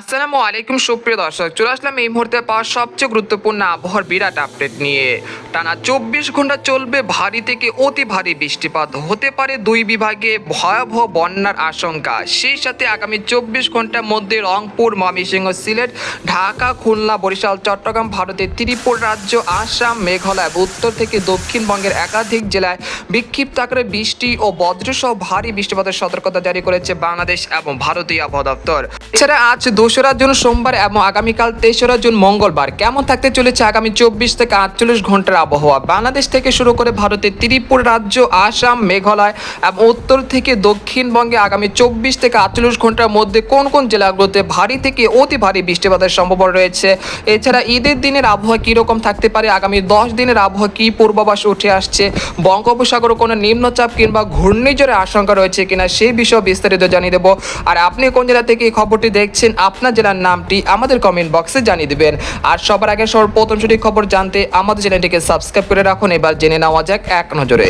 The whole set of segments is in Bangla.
আসসালামু আলাইকুম, সুপ্রিয় দর্শক। চলে আসলাম এই মুহূর্তে পাওয়া সবচেয়ে গুরুত্বপূর্ণ আবহাওয়ার বিরাট আপডেট নিয়ে। টানা চব্বিশ ঘণ্টা চলবে ভারী থেকে অতি ভারী বৃষ্টিপাত। হতে পারে দুই বিভাগে ভয়াবহ বন্যার আশঙ্কা। সেই সাথে আগামী চব্বিশ ঘণ্টার মধ্যে রংপুর, ময়মনসিংহ, সিলেট, ঢাকা, খুলনা, বরিশাল, চট্টগ্রাম, ভারতের ত্রিপুর রাজ্য, আসাম, মেঘালয়, উত্তর থেকে দক্ষিণবঙ্গের একাধিক জেলায় বিক্ষিপ্ত আকারে বৃষ্টি ও বজ্রসহ ভারী বৃষ্টিপাতের সতর্কতা জারি করেছে বাংলাদেশ এবং ভারতীয় আবহাওয়া দপ্তর। এছাড়া আজ দোসরা জুন সোমবার এবং আগামীকাল তেসরা জুন মঙ্গলবার কেমন থাকতে চলেছে আগামী চব্বিশ থেকে আটচল্লিশ ঘণ্টার আবহাওয়া? বাংলাদেশ থেকে শুরু করে ভারতের ত্রিপুর রাজ্য, আসাম, মেঘালয় এবং উত্তর থেকে দক্ষিণবঙ্গে আগামী চব্বিশ থেকে আটচল্লিশ ঘণ্টার মধ্যে কোন কোন জেলাগুলোতে ভারী থেকে অতি ভারী বৃষ্টিপাতের সম্ভাবনা রয়েছে? এছাড়া ঈদের দিনের আবহাওয়া কীরকম থাকতে পারে? আগামী দশ দিনের আবহাওয়া কী পূর্বাভাস উঠে আসছে? বঙ্গোপসাগরে কোনো নিম্নচাপ কিংবা ঘূর্ণিঝড়ের আশঙ্কা রয়েছে কিনা সেই বিষয়ে বিস্তারিত জানিয়ে দেবো। আর আপনি কোন জেলা থেকে এই খবরটি দেখছেন আপনার জেলার নামটি আমাদের কমেন্ট বক্সে জানিয়ে দেবেন। আর সবার আগে সর্বপ্রথম সঠিক খবর জানতে আমাদের চ্যানেলটিকে সাবস্ক্রাইব করে রাখুন। এবার জেনে নেওয়া যাক এক নজরে।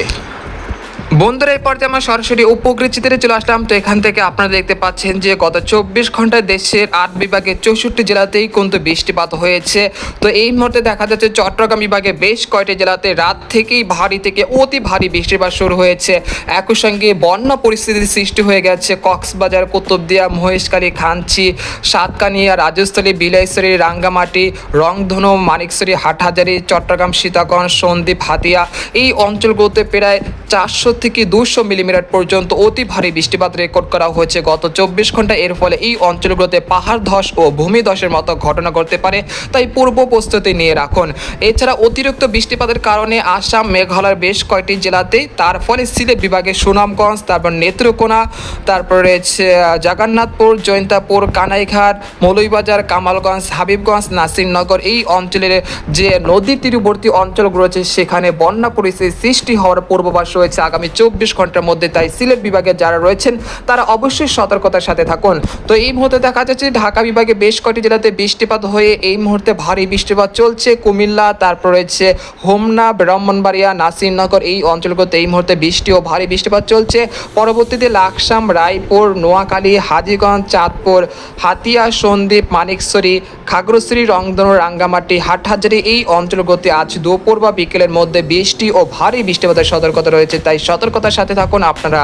বন্ধুরা, এই পর্যায়ে আমরা সরাসরি উপকৃত চিত্রে চলে আসলাম। তো এখান থেকে আপনারা দেখতে পাচ্ছেন যে গত চব্বিশ ঘন্টায় দেশের আট বিভাগে চৌষট্টি জেলাতেই কিন্তু বৃষ্টিপাত হয়েছে। তো এই মুহূর্তে দেখা যাচ্ছে চট্টগ্রাম বিভাগে বেশ কয়টি জেলাতে রাত থেকেই ভারী থেকে অতি ভারী বৃষ্টিপাত শুরু হয়েছে। একই সঙ্গে বন্যা পরিস্থিতির সৃষ্টি হয়ে গেছে। কক্সবাজার, কুতুবদিয়া, মহেশখালী খাঞ্চি সাতকানিয়া রাজস্থলী বিলাইছড়ি, রাঙ্গামাটি, রংধনু, মানিকছড়ি, হাটহাজারি, চট্টগ্রাম সীতাগঞ্জ সন্দ্বীপ, হাতিয়া এই অঞ্চলগুলোতে প্রায় চারশো থেকে দুশো মিলিমিটার পর্যন্ত অতি ভারী বৃষ্টিপাত রেকর্ড করা হয়েছে। গত চব্বিশ ঘণ্টা এর ফলে এই অঞ্চলগুলোতে পাহাড় ধস ও ভূমিধসের মতো ঘটনা ঘটতে পারে, তাই পূর্ব প্রস্তুতি নিয়ে রাখুন। এছাড়া অতিরিক্ত বৃষ্টিপাতের কারণে আসাম, মেঘালয়ের বেশ কয়েকটি জেলাতে, তার ফলে সিলেট বিভাগে সুনামগঞ্জ, তারপর নেত্রকোনা, তারপর রয়েছে জগন্নাথপুর জৈন্তাপুর কানাইঘাট, মৌলভীবাজার, কামালগঞ্জ, হাবিবগঞ্জ, নাসিরনগর এই অঞ্চলের যে নদী তীরবর্তী অঞ্চলগুলো রয়েছে, সেখানে বন্যা পরিস্থিতি সৃষ্টি হওয়ার পূর্বাভাস রয়েছে আগামী চব্বিশ ঘণ্টার মধ্যে তাই সিলেট বিভাগে যারা রয়েছেন, তারা অবশ্যই সতর্কতার সাথে থাকুন। তো এই মুহূর্তে দেখা যাচ্ছে ঢাকা বিভাগে বেশ কয়েকটি জেলাতে বৃষ্টিপাত হয়ে এই মুহূর্তে ভারী বৃষ্টিপাত চলছে। কুমিল্লা, তারপর রয়েছে হোমনা, ব্রাহ্মণবাড়িয়া, নাসিরনগর এই অঞ্চলগুলোতে এই মুহূর্তে বৃষ্টি ও ভারী বৃষ্টিপাত চলছে। পরবর্তীতে লাকসাম, রায়পুর, নোয়াখালী, হাজিগঞ্জ, চাঁদপুর, হাতিয়া, সন্দ্বীপ মানিকছড়ি খাগড়াছড়ি, রংধনু, রাঙ্গামাটি, হাটহাজারি এই অঞ্চলগুলোতে আজ দুপুর বা বিকেলের মধ্যে বৃষ্টি ও ভারী বৃষ্টিপাতের সতর্কতা রয়েছে, তাই সতর্কতার সাথে থাকুন আপনারা।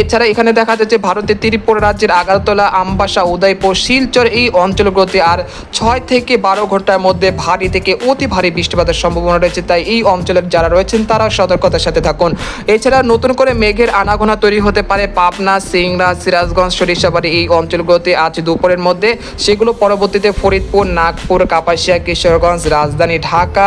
এছাড়া এখানে দেখা যাচ্ছে ভারতের ত্রিপুরা রাজ্যের আগারতলা, আমবাসা, উদয়পুর, শিলচর এই অঞ্চলগুলোতে আর ছয় থেকে বারো ঘণ্টার মধ্যে ভারী থেকে অতি ভারী বৃষ্টিপাতের সম্ভাবনা রয়েছে। তাই এই অঞ্চলের যারা রয়েছেন তারা সতর্কতার সাথে থাকুন। এছাড়া নতুন করে মেঘের আনাগোনা তৈরি হতে পারে পাবনা, সিংড়া, সিরাজগঞ্জ, সরিষাবাড়ি এই অঞ্চলগুলোতে আজ দুপুরের মধ্যে। সেগুলো পরবর্তীতে ফরিদপুর, নাগপুর, কাপাসিয়া, কিশোরগঞ্জ, রাজধানী ঢাকা,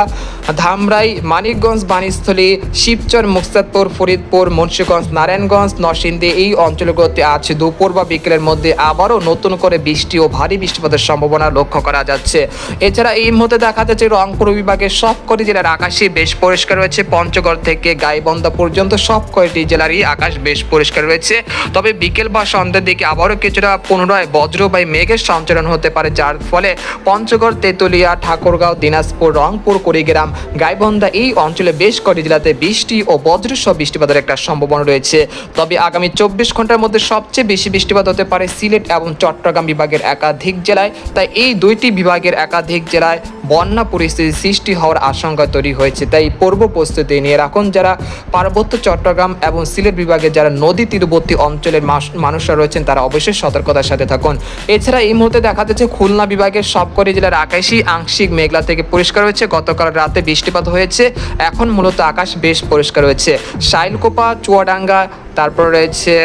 ধামরাই, মানিকগঞ্জ, বাণীস্থলী, শিবচর, মুকসাদপুর, ফরিদপুর মুন্সিগঞ্জ, নারায়ণগঞ্জ, নরসিংদী এই অঞ্চলগুলোতে আজ দুপুর বা বিকেলের মধ্যে আবারও নতুন করে বৃষ্টি ও ভারী বৃষ্টিপাতের সম্ভাবনা লক্ষ্য করা যাচ্ছে। এছাড়া এই মুহূর্তে দেখা যাচ্ছে রংপুর বিভাগের সব কটি জেলার আকাশই বেশ পরিষ্কার রয়েছে। পঞ্চগড় থেকে গাইবন্ধা পর্যন্ত সব কয়টি জেলারই আকাশ বেশ পরিষ্কার রয়েছে। তবে বিকেল বা সন্ধ্যার দিকে আবারও কিছুটা পুনরায় বজ্র বা মেঘের সঞ্চালন হতে পারে, যার ফলে পঞ্চগড়, তেঁতুলিয়া, ঠাকুরগাঁও, দিনাজপুর, রংপুর, কুড়িগ্রাম, গাইবন্ধা এই অঞ্চলে বেশ কটি জেলাতে বৃষ্টি ও বজ্রসহ বৃষ্টিপাতের একটা সম্ভাবনা রয়েছে। তবে আগামী চব্বিশ ঘণ্টার মধ্যে সবচেয়ে বেশি বৃষ্টিপাত হতে পারে সিলেট এবং চট্টগ্রাম বিভাগের একাধিক জেলায়। তাই এই দুইটি বিভাগের একাধিক জেলায় বন্যা পরিস্থিতি সৃষ্টি হওয়ার আশঙ্কা তৈরি হয়েছে। তাই পূর্ব প্রস্তুতি নিয়ে রাখুন যারা পার্বত্য চট্টগ্রাম এবং সিলেট বিভাগের যারা নদী তীরবর্তী অঞ্চলের মানুষরা রয়েছেন, তারা অবশ্যই সতর্কতার সাথে থাকুন। এছাড়া এই মুহূর্তে দেখা যাচ্ছে খুলনা বিভাগের সবকটি জেলার আকাশই আংশিক মেঘলা থেকে পরিষ্কার হয়েছে গতকাল রাতে বৃষ্টিপাত হয়েছে। এখন মূলত আকাশ বেশ পরিষ্কার রয়েছে। শাইলকোপা চুয়াডাঙ্গা তারপর রয়েছে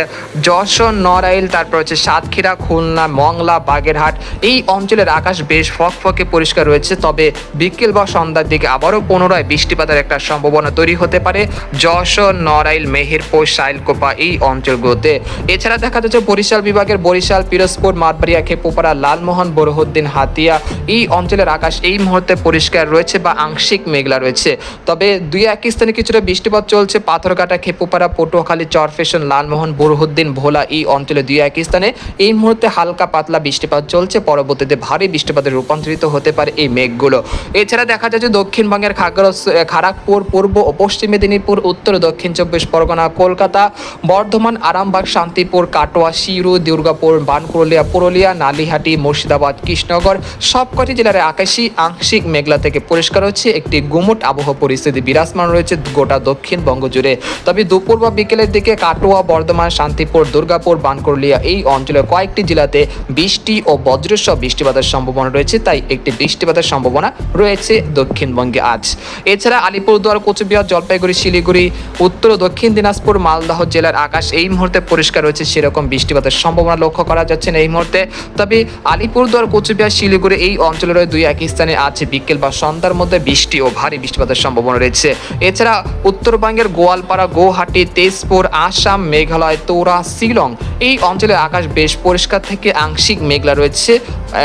যশোর, নড়াইল, তারপর হচ্ছে সাতক্ষীরা, খুলনা, মংলা, বাগেরহাট। এই অঞ্চলের আকাশ বেশ ফকফকে পরিষ্কার রয়েছে, তবে বিকেল বা সন্ধ্যার দিকে আবারও পুনরায় বৃষ্টিপাতের একটা সম্ভাবনা তৈরি হতে পারে। যশোর, নড়াইল, মেহেরপুর, শাইলকোপা এই অঞ্চলগুলোতে। এছাড়া দেখা যাচ্ছে বরিশাল বিভাগের বরিশাল, পিরোজপুর, মাঠবাড়িয়া, খেপুপাড়া, লালমোহন, বরহুদ্দিন, হাতিয়া এই অঞ্চলের আকাশ এই মুহূর্তে পরিষ্কার রয়েছে বা আংশিক মেঘলা রয়েছে। তবে দুই এক স্থানে কিছুটা বৃষ্টিপাত চলছে, পাথরঘাটা, খেপুপাড়া, পটুয়াখালী চরফে চরফেশন লালমোহন বুরহুদ্দিন ভোলা এই অঞ্চলে দুই এক স্থানে। এই মুহূর্তে হালকা পাতলা বৃষ্টিপাত চলছে। পরবর্তীতে ভারী বৃষ্টিপাতে রূপান্তরিত হতে পারে এই মেঘগুলো। এছাড়া দেখা যাচ্ছে দক্ষিণবঙ্গের খাগড়া খড়গপুর, পূর্ব ও পশ্চিম মেদিনীপুর, উত্তর দক্ষিণ চব্বিশ পরগনা, কলকাতা, বর্ধমান, আরামবাগ, শান্তিপুর, কাটোয়া শিরু দুর্গাপুর বানকুরলিয়া পুরুলিয়া, নালিহাটি, মুর্শিদাবাদ, কৃষ্ণনগর সবকটি জেলার আকাশি আংশিক মেঘলা থেকে পরিষ্কার হচ্ছে। একটি গুমট আবহাওয়া পরিস্থিতি বিরাজমান রয়েছে গোটা দক্ষিণবঙ্গ জুড়ে। তবে দুপুর বা বিকেলের দিকে কাটোয়া, বর্ধমান, শান্তিপুর, দুর্গাপুর বানকুরলিয়া এই অঞ্চলের কয়েকটি জেলাতে বৃষ্টি ও বজ্রসহ বৃষ্টিপাতের সম্ভাবনা রয়েছে, তাই একটি বৃষ্টিপাতের সম্ভাবনা রয়েছে দক্ষিণবঙ্গে আজ। এছাড়া আলিপুরদুয়ার, কোচবিহার, জলপাইগুড়ি, শিলিগুড়ি, উত্তর ও দক্ষিণ দিনাজপুর, মালদহ জেলার আকাশ এই মুহূর্তে পরিষ্কার রয়েছে, সেরকম বৃষ্টিপাতের সম্ভাবনা লক্ষ্য করা যাচ্ছে না এই মুহূর্তে। তবে আলিপুরদুয়ার, কোচবিহার, শিলিগুড়ি এই অঞ্চলের দুই এক স্থানে আছে বিকেল বা সন্ধ্যার মধ্যে বৃষ্টি ও ভারী বৃষ্টিপাতের সম্ভাবনা রয়েছে। এছাড়া উত্তরবঙ্গের গোয়ালপাড়া গুয়াহাটি তেজপুর আসাম, মেঘালয়, তোরা, শিলং। এই অঞ্চলের আকাশ বেশ পরিষ্কার থেকে আংশিক মেঘলা রয়েছে।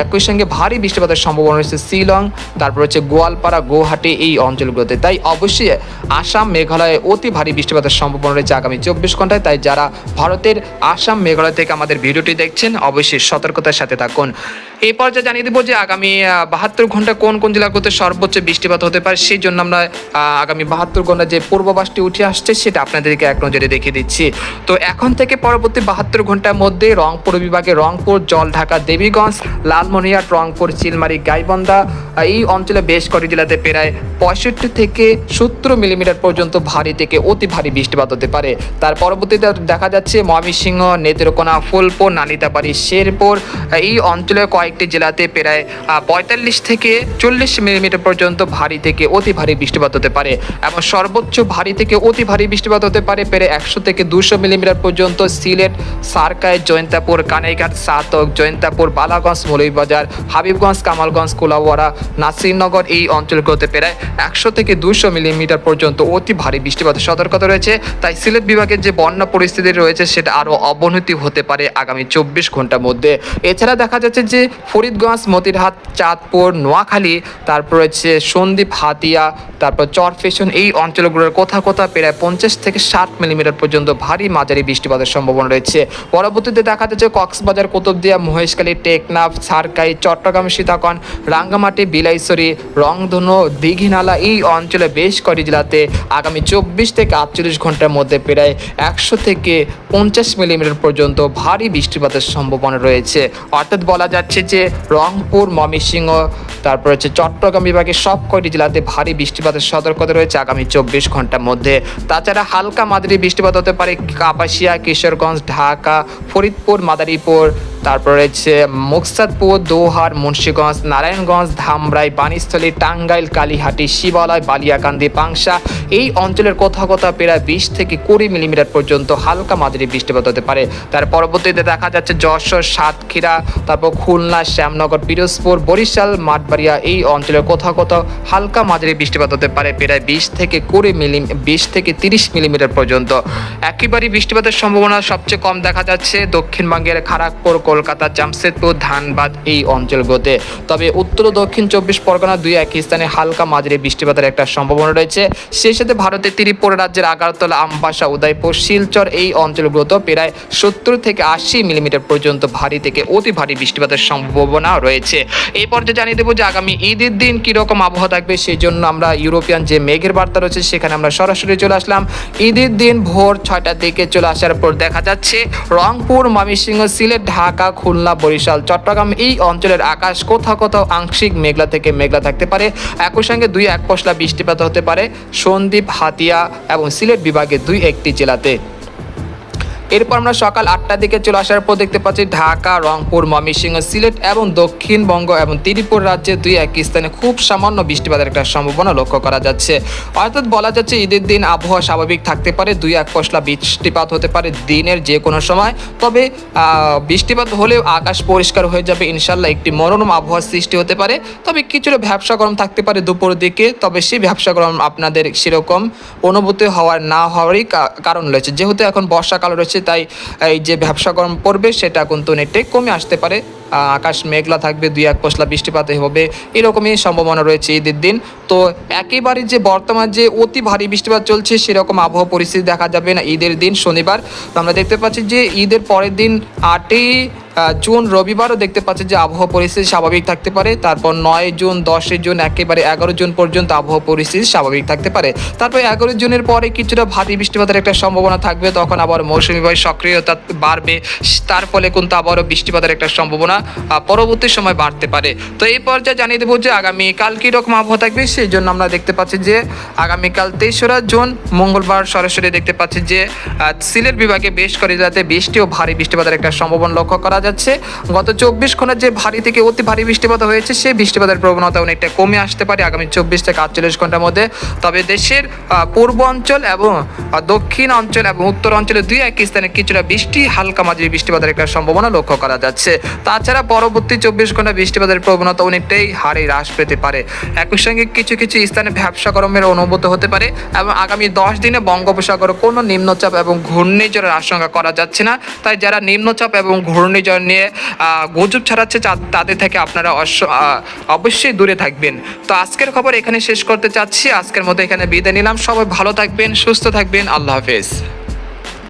একই সঙ্গে ভারী বৃষ্টিপাতের সম্ভাবনা রয়েছে শিলং, তারপর হচ্ছে গোয়ালপাড়া গুয়াহাটি এই অঞ্চলগুলোতে। তাই অবশ্যই আসাম, মেঘালয়ে অতি ভারী বৃষ্টিপাতের সম্ভাবনা রয়েছে আগামী চব্বিশ ঘন্টায়। তাই যারা ভারতের আসাম, মেঘালয় থেকে আমাদের ভিডিওটি দেখছেন, অবশ্যই সতর্কতার সাথে থাকুন। এই পর্যায়ে জানিয়ে দেবো যে আগামী বাহাত্তর ঘণ্টা কোন কোন জেলাগুলোতে সর্বোচ্চ বৃষ্টিপাত হতে পারে, সেই জন্য আমরা আগামী বাহাত্তর ঘণ্টা যে পূর্বাভাসটি উঠে আসছে, সেটা আপনাদেরকে এক নজরে দেখিয়ে দিচ্ছি। তো এখন থেকে পরবর্তী বাহাত্তর ঘণ্টার মধ্যে রংপুর বিভাগে রংপুর, জলঢাকা, দেবীগঞ্জ, লালমনিরহাট, রংপুর, চিলমারি, গাইবন্ধা এই অঞ্চলে বেশ কটি জেলাতে প্রায় পঁয়ষট্টি থেকে সত্তর মিলিমিটার পর্যন্ত ভারী থেকে অতি ভারী বৃষ্টিপাত হতে পারে। তার পরবর্তীতে দেখা যাচ্ছে ময়মনসিংহ, নেত্রকোনা, ফুলপুর, নালিতাবাড়ি, শেরপুর এই অঞ্চলের কয়েকটি জেলাতে প্রায় পঁয়তাল্লিশ থেকে চল্লিশ মিলিমিটার পর্যন্ত ভারী থেকে অতি ভারী বৃষ্টিপাত হতে পারে। এবং সর্বোচ্চ ভারী থেকে অতি ভারী বৃষ্টিপাত হতে পারে প্রায় একশো থেকে দুশো মিলিমিটার পর্যন্ত সিলেট, সারকায়, জয়ন্তাপুর, কানাইঘাট, সাতক, জয়ন্তাপুর, বালাগঞ্জ, মৌলভীবাজার, হাবিবগঞ্জ, কামালগঞ্জ কোলাওয়ারা নাসিরনগর এই অঞ্চলগুলোতে প্রায় একশো থেকে দুশো মিলিমিটার পর্যন্ত অতি ভারী বৃষ্টিপাতের সতর্কতা রয়েছে। তাই সিলেট বিভাগের যে বন্যা পরিস্থিতি রয়েছে, সেটা আরও অবনতি হতে পারে আগামী চব্বিশ ঘণ্টার মধ্যে। এছাড়া দেখা যাচ্ছে যে ফরিদগঞ্জ, মতিরহাট, চাঁদপুর, নোয়াখালী, তারপর রয়েছে সন্দ্বীপ, হাতিয়া, তারপর চরফেশন এই অঞ্চলগুলোর কোথাও কোথাও প্রায় পঞ্চাশ থেকে ষাট মিলিমিটার পর্যন্ত ভারী মাঝারি বৃষ্টিপাতের সম্ভাবনা রয়েছে। পরবর্তীতে দেখা যাচ্ছে কক্সবাজার, কুতুবদিয়া, মহেশখালী, টেকনাফ, সারকাই, চট্টগ্রাম সীতাকন রাঙ্গামাটি, বিলাইছড়ি, রংধনু, দীঘিনালা এই অঞ্চলে বেশ কটি জেলাতে আগামী চব্বিশ থেকে আটচল্লিশ ঘণ্টার মধ্যে প্রায় একশো থেকে পঞ্চাশ মিলিমিটার পর্যন্ত ভারী বৃষ্টিপাতের সম্ভাবনা রয়েছে। অর্থাৎ বলা যাচ্ছে যে রংপুর, ময়মনসিংহ, তারপর হচ্ছে চট্টগ্রাম বিভাগের সব কয়টি জেলাতে ভারী বৃষ্টিপাতের সতর্কতা রয়েছে আগামী চব্বিশ ঘণ্টার মধ্যে। তাছাড়া হালকা মাঝারি বৃষ্টিপাত হতে পারে কাপাসিয়া কিশোরগঞ্জ ঢাকা ফরিদপুর মাদারীপুর তারপর রয়েছে মুকসাদপুর, দোহার, মুন্সীগঞ্জ, নারায়ণগঞ্জ, ধামরাই, বাণীস্থলী, টাঙ্গাইল, কালীহাটি, শিবালয়, বালিয়াকান্দি, পাংশা। এই অঞ্চলের কোথাও কোথাও প্রায় বিশ থেকে কুড়ি মিলিমিটার পর্যন্ত হালকা মাঝারি বৃষ্টিপাত হতে পারে। তার পরবর্তীতে দেখা যাচ্ছে যশোর, সাতক্ষীরা, তারপর খুলনা, শ্যামনগর, পিরোজপুর, বরিশাল, মাঠবাড়িয়া এই অঞ্চলের কোথাও কোথাও হালকা মাঝারি বৃষ্টিপাত হতে পারে প্রায় বিশ থেকে কুড়ি মিলি বিশ থেকে তিরিশ মিলিমিটার পর্যন্ত। একেবারেই বৃষ্টিপাতের সম্ভাবনা সবচেয়ে কম দেখা যাচ্ছে দক্ষিণবঙ্গের খড়গপুর কলকাতা, জামশেদপুর, ধানবাদ এই অঞ্চলগুলোতে। তবে উত্তর ও দক্ষিণ চব্বিশ পরগনা দুই এক স্থানে হালকা মাঝারি বৃষ্টিপাতের একটা সম্ভাবনা রয়েছে। সেই সাথে ভারতের ত্রিপুরা রাজ্যের আগারতলা, আমবাসা, উদয়পুর, শিলচর এই অঞ্চলগুলোতেও প্রায় সত্তর থেকে আশি মিলিমিটার পর্যন্ত ভারী থেকে অতি ভারী বৃষ্টিপাতের সম্ভাবনা রয়েছে। এই পর্যায়ে জানিয়ে দেবো যে আগামী ঈদের দিন কীরকম আবহাওয়া থাকবে সেই জন্য আমরা ইউরোপিয়ান যে মেঘের বার্তা রয়েছে সেখানে আমরা সরাসরি চলে আসলাম। ঈদের দিন ভোর ছয়টার দিকে চলে আসার পর দেখা যাচ্ছে রংপুর, ময়মনসিংহ, সিলেট, ঢাকা খুলনা, বরিশাল, চট্টগ্রাম এই অঞ্চলের আকাশ কোথাও কোথাও আংশিক মেঘলা থেকে মেঘলা থাকতে পারে। একই সঙ্গে দুই এক পশলা বৃষ্টিপাত হতে পারে সন্দ্বীপ, হাতিয়া এবং সিলেট বিভাগে দুই একটি জেলাতে। এরপর আমরা সকাল আটটার দিকে চলে আসার পর দেখতে পাচ্ছি ঢাকা, রংপুর, ময়মনসিংহ, সিলেট এবং দক্ষিণবঙ্গ এবং ত্রিপুরা রাজ্যে দুই এক স্থানে খুব সামান্য বৃষ্টিপাতের একটা সম্ভাবনা লক্ষ্য করা যাচ্ছে। অর্থাৎ বলা যাচ্ছে ঈদের দিন আবহাওয়া স্বাভাবিক থাকতে পারে, দুই এক পশলা বৃষ্টিপাত হতে পারে দিনের যে কোনো সময়। তবে বৃষ্টিপাত হলেও আকাশ পরিষ্কার হয়ে যাবে ইনশাল্লাহ একটি মনোরম আবহাওয়ার সৃষ্টি হতে পারে। তবে কিছুটা ব্যবসা গরম থাকতে পারে দুপুর দিকে, তবে সেই ব্যবসা গরম আপনাদের সেরকম অনুভূতি হওয়ার না হওয়ারই কারণ রয়েছে। যেহেতু এখন বর্ষাকাল রয়েছে তাই এই যে ব্যবসা গরম পড়বে সেটা কিন্তু অনেকটাই কমে আসতে পারে। আকাশ মেঘলা থাকবে, দুই এক পশলা বৃষ্টিপাতে হবে, এরকমই সম্ভাবনা রয়েছে ঈদের দিন। তো একেবারে যে বর্তমান যে অতি ভারী বৃষ্টিপাত চলছে, সেরকম আবহাওয়া পরিস্থিতি দেখা যাবে না ঈদের দিন, শনিবার। আমরা দেখতে পাচ্ছি যে ঈদের পরের দিন আটই জুন রবিবারও দেখতে পাচ্ছি যে আবহাওয়া পরিস্থিতি স্বাভাবিক থাকতে পারে। তারপর নয় জুন, দশই জুন, একেবারে এগারো জুন পর্যন্ত আবহাওয়া পরিস্থিতি স্বাভাবিক থাকতে পারে। তারপর এগারো জুনের পরে কিছুটা ভারী বৃষ্টিপাতের একটা সম্ভাবনা থাকবে। তখন আবার মৌসুমী বায়ু সক্রিয়তা বাড়বে। তার ফলে কিন্তু আবারও বৃষ্টিপাতের একটা সম্ভাবনা পরবর্তী সময় বাড়তে পারে। তো এই পর্যায়ে জানিয়ে দেবো যে আগামীকাল কী রকম আবহাওয়া থাকবে? সেই জন্য আমরা দেখতে পাচ্ছি যে আগামীকাল তেসরা জুন, মঙ্গলবার সরাসরি দেখতে পাচ্ছি যে সিলেট বিভাগে বেশ করে যাতে বৃষ্টি ও ভারী বৃষ্টিপাতের একটা সম্ভাবনা লক্ষ্য করা যাচ্ছে। গত চব্বিশ ঘণ্টার যে ভারী থেকে অতি ভারী বৃষ্টিপাত হয়েছে, সেই বৃষ্টিপাতের প্রবণতা অনেকটা কমে আসতে পারে আগামী চব্বিশ থেকে আটচল্লিশ ঘণ্টার মধ্যে। তবে দেশের পূর্ব অঞ্চল এবং দক্ষিণ অঞ্চল এবং উত্তর অঞ্চলে দুই এক স্থানে কিছুটা বৃষ্টি, হালকা মাঝারি বৃষ্টিপাতের একটা সম্ভাবনা লক্ষ্য করা যাচ্ছে। তাছাড়া পরবর্তী চব্বিশ ঘণ্টা বৃষ্টিপাতের প্রবণতা অনেকটাই হারে হ্রাস পেতে পারে। একই সঙ্গে কিছু কিছু স্থানে ব্যবসা গরমের অনুভূত হতে পারে এবং আগামী দশ দিনে বঙ্গোপসাগরে কোনো নিম্নচাপ এবং ঘূর্ণিঝড়ের আশঙ্কা করা যাচ্ছে না। তাই যারা নিম্নচাপ এবং ঘূর্ণিঝড় নিয়ে আহ, গুজব ছাড়াচ্ছে তাদের থেকে আপনারা অবশ্যই দূরে থাকবেন। তো আজকের খবর এখানে শেষ করতে চাচ্ছি। আজকের মতো এখানে বিদায় নিলাম। সবাই ভালো থাকবেন সুস্থ থাকবেন। আল্লাহ হাফেজ।